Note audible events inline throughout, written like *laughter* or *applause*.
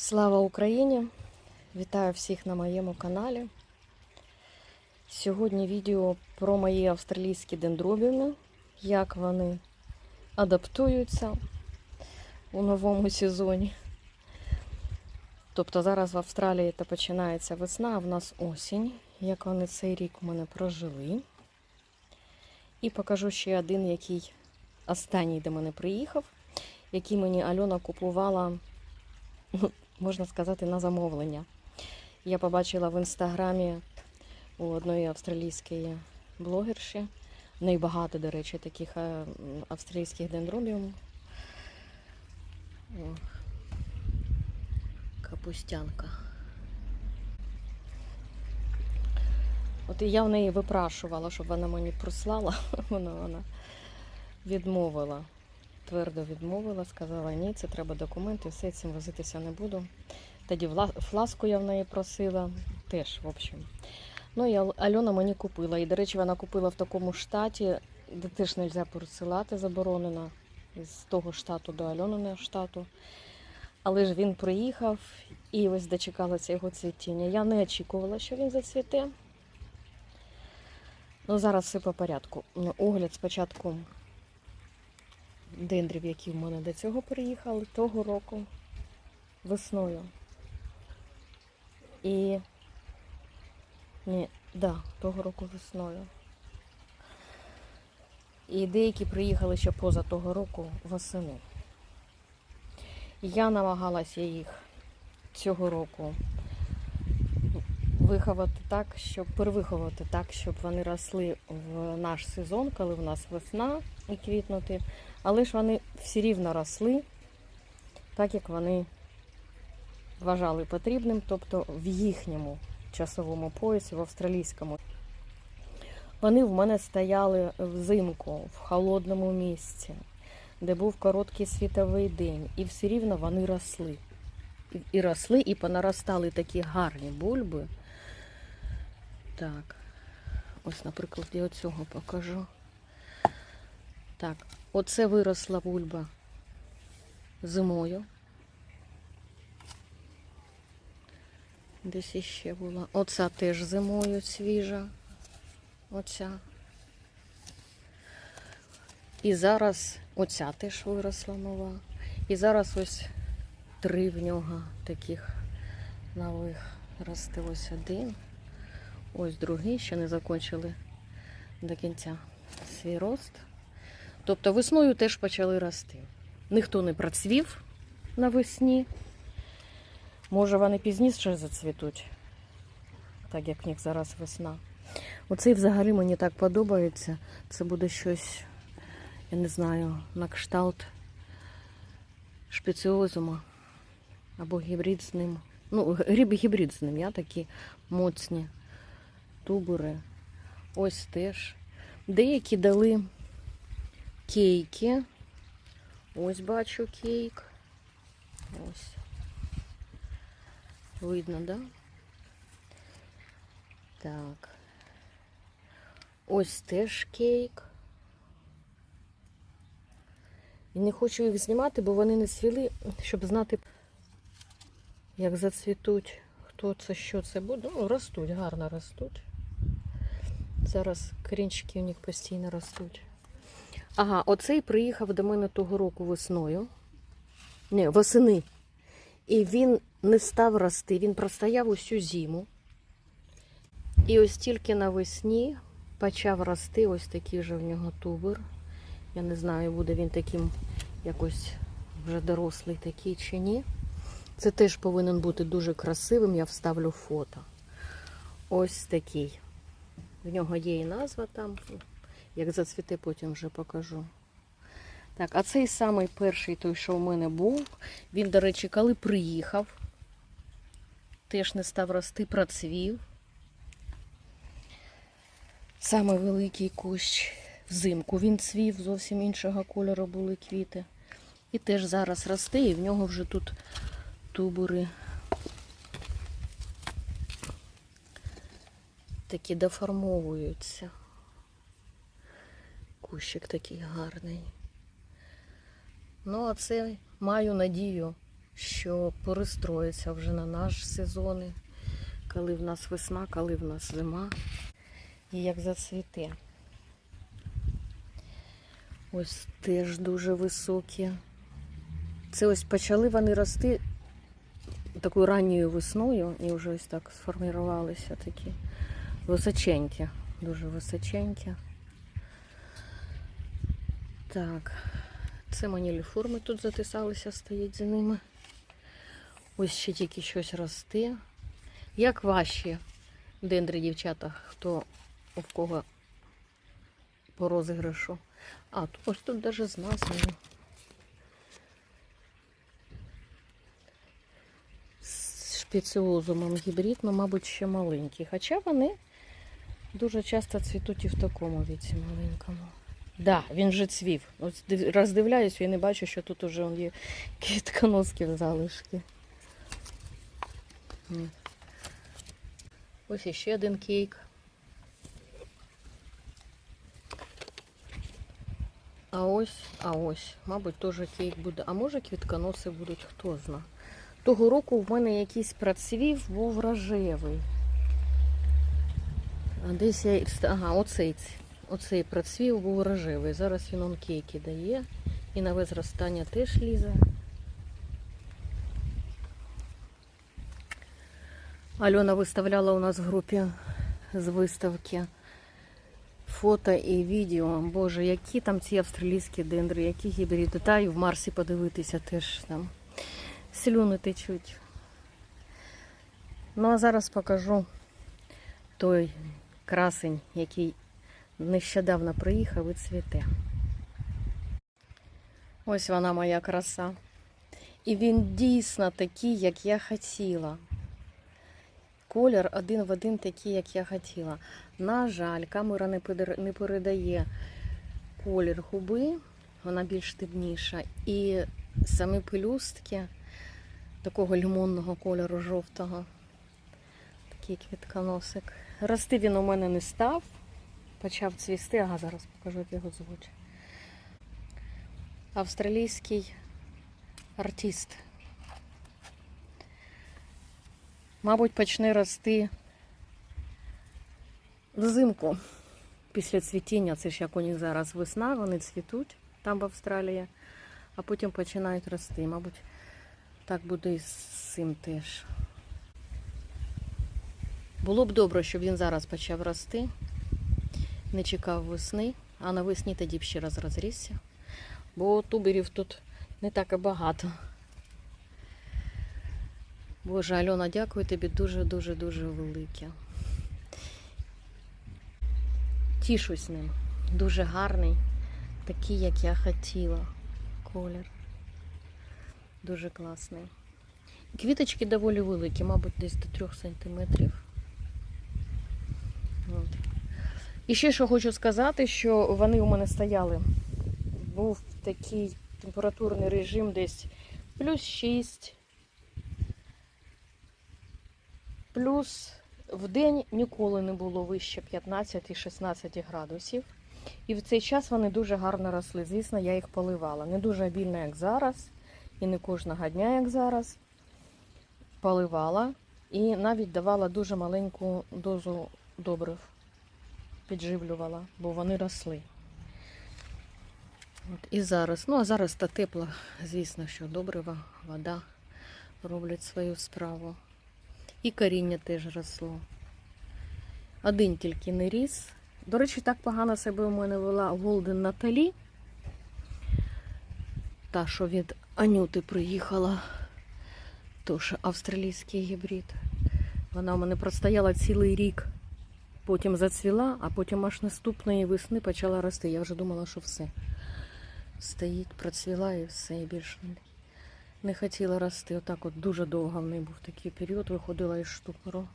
Слава Україні! Вітаю всіх на моєму каналі. Сьогодні відео про мої австралійські дендробіни, як вони адаптуються у новому сезоні. Тобто зараз в Австралії та починається весна, а в нас осінь, як вони цей рік у мене прожили. І покажу ще один, який останній до мене приїхав, який мені Альона купувала можна сказати, на замовлення. Я побачила в інстаграмі у одної австралійської блогерші. В неї багато, до речі, таких е, австралійських дендробіум. О, Капустянка. От і я в неї випрашувала, щоб вона мені прислала, *laughs* вона, вона відмовила твердо відмовила, сказала, ні, це треба документи, все цим возитися не буду. Тоді фласку я в неї просила, теж, в общем. Ну і Альона мені купила. І, до речі, вона купила в такому штаті, де теж не можна пересилати, заборонено з того штату до Альониного штату. Але ж він приїхав і ось дочекалася його цвітіння. Я не очікувала, що він зацвіте. Ну, зараз все по порядку. Огляд спочатку дендрів, які в мене до цього приїхали, того року весною. І ні, да, того року весною. І деякі приїхали ще поза того року восени. Я намагалася їх цього року виховати так, щоб перевиховати так, щоб вони росли в наш сезон, коли в нас весна і квітнути. Але ж вони всі рівно росли, так як вони вважали потрібним, тобто в їхньому часовому поясі, в австралійському. Вони в мене стояли взимку в холодному місці, де був короткий світовий день, і все рівно вони росли. І, росли, і понаростали такі гарні бульби. Так, ось, наприклад, я оцього покажу. Так, оце виросла бульба зимою. Десь іще була. Оця теж зимою свіжа. Оця. І зараз оця теж виросла нова. І зараз ось три в нього таких нових росте ось один. Ось другий, ще не закінчили до кінця свій рост. Тобто весною теж почали рости. Ніхто не процвів навесні. Може, вони пізніше зацвітуть, так як в них зараз весна. Оцей взагалі мені так подобається. Це буде щось, я не знаю, на кшталт шпеціозума або гібрид з ним. Ну, гібрид з ним, я такі моцні тубури. Ось теж. Деякі дали кейки. Ось бачу кейк. Ось. Видно, да? Так. Ось теж кейк. І не хочу їх знімати, бо вони не свіли, щоб знати, як зацвітуть, хто це, що це буде. Ну, ростуть, гарно ростуть. Зараз корінчики у них постійно ростуть. Ага, оцей приїхав до мене того року весною. Не, восени. І він не став рости, він простояв усю зиму. І ось тільки навесні почав рости ось такий же в нього тубер. Я не знаю, буде він таким якось вже дорослий такий чи ні. Це теж повинен бути дуже красивим, я вставлю фото. Ось такий. В нього є і назва там. Як зацвіте, потім вже покажу. Так, а цей самий перший той, що в мене був, він, до речі, коли приїхав, теж не став рости, процвів. Самий великий кущ взимку він цвів, зовсім іншого кольору були квіти. І теж зараз росте, і в нього вже тут тубури такі деформовуються. Кущик такий гарний. Ну, а це маю надію, що перестроїться вже на наш сезони, коли в нас весна, коли в нас зима. І як зацвіте. Ось теж дуже високі. Це ось почали вони рости такою ранньою весною і вже ось так сформувалися такі височенькі, дуже височенькі. Так, це маніліформи тут затисалися, стоїть за ними. Ось ще тільки щось росте. Як ваші дендри, дівчата, хто у кого по розіграшу? А, тут, ось тут навіть з назвою. З гібрид, ну, мабуть, ще маленький. Хоча вони дуже часто цвітуть і в такому віці маленькому. Да, він вже цвів. Ось роздивляюсь і не бачу, що тут уже є квітконоски в залишки. Ось іще один кейк. А ось, а ось, мабуть, теж кейк буде. А може квітконоси будуть, хто зна. Того року в мене якийсь процвів був рожевий. А десь я. Ага, оцей, оцей процвів був рожевий. Зараз він он кейки дає. І нове зростання теж лізе. Альона виставляла у нас в групі з виставки фото і відео. Боже, які там ці австралійські дендри, які гібриди. Та і в Марсі подивитися теж там. Слюни течуть. Ну а зараз покажу той красень, який нещодавно приїхав і цвіте. Ось вона моя краса. І він дійсно такий, як я хотіла. Колір один в один такий, як я хотіла. На жаль, камера не передає- колір губи, вона більш темніша. І самі пелюстки такого лимонного кольору жовтого. Такий квітконосик. Рости він у мене не став. Почав цвісти, ага, зараз покажу, як його звуть. Австралійський артист. Мабуть, почне рости взимку після цвітіння. Це ж як у них зараз весна, вони цвітуть там в Австралії, а потім починають рости. Мабуть, так буде і з цим теж. Було б добре, щоб він зараз почав рости, не чекав весни, а навесні тоді б ще раз розрісся. Бо туберів тут не так і багато. Боже, Альона, дякую тобі дуже-дуже дуже велике. Тішусь ним. Дуже гарний, такий, як я хотіла. Колір. Дуже класний. Квіточки доволі великі, мабуть, десь до 3 сантиметрів. От. І ще що хочу сказати, що вони у мене стояли. Був такий температурний режим десь плюс 6, плюс в день ніколи не було вище 15-16 градусів. І в цей час вони дуже гарно росли. Звісно, я їх поливала. Не дуже обільно, як зараз, і не кожного дня, як зараз. Поливала і навіть давала дуже маленьку дозу добрив. Підживлювала, бо вони росли. От, і зараз. Ну, а зараз та тепла, звісно, що добрива, вода роблять свою справу. І коріння теж росло. Один тільки не ріс. До речі, так погано себе у мене вела Голден Наталі. Та, що від Анюти приїхала. Тож австралійський гібрид. Вона у мене простояла цілий рік. Потім зацвіла, а потім аж наступної весни почала рости. Я вже думала, що все. Стоїть, процвіла і все, і більше не- хотіла рости. Отак от дуже довго в неї був такий період, виходила із штукару.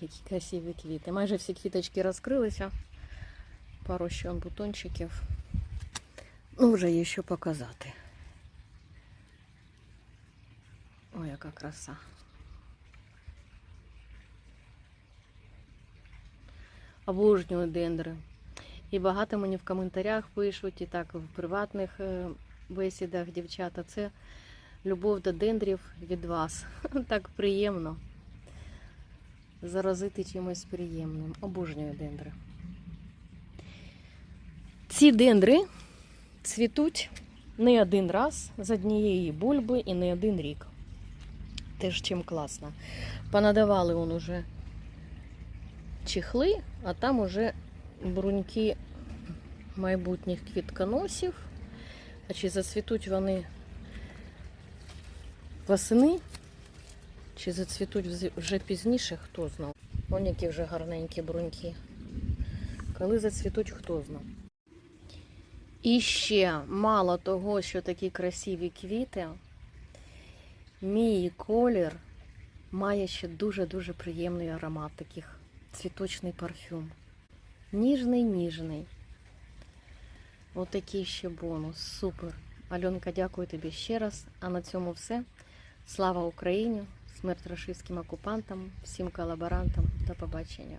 Які красиві квіти. Майже всі квіточки розкрилися. Пару ще бутончиків. Ну, вже є що показати. Ой, яка краса. Обожнюю дендри. І багато мені в коментарях пишуть, і так в приватних е, бесідах дівчата. Це любов до дендрів від вас. *laughs* Так приємно. Заразити чимось приємним. Обожнюю дендри. Ці дендри цвітуть не один раз з однієї бульби і не один рік. Теж чим класно. Понадавали он уже чехли, а там уже бруньки майбутніх квітконосів. А чи зацвітуть вони восени, чи зацвітуть вже пізніше, хто знає. Вон які вже гарненькі бруньки. Коли зацвітуть, хто знає. І ще мало того, що такі красиві квіти, мій колір має ще дуже-дуже приємний аромат таких цвіточний парфюм. Ніжний, ніжний. Отакий ще бонус. Супер. Альонка, дякую тобі ще раз. А на цьому все. Слава Україні! Смерть рашистським окупантам, всім колаборантам. До побачення.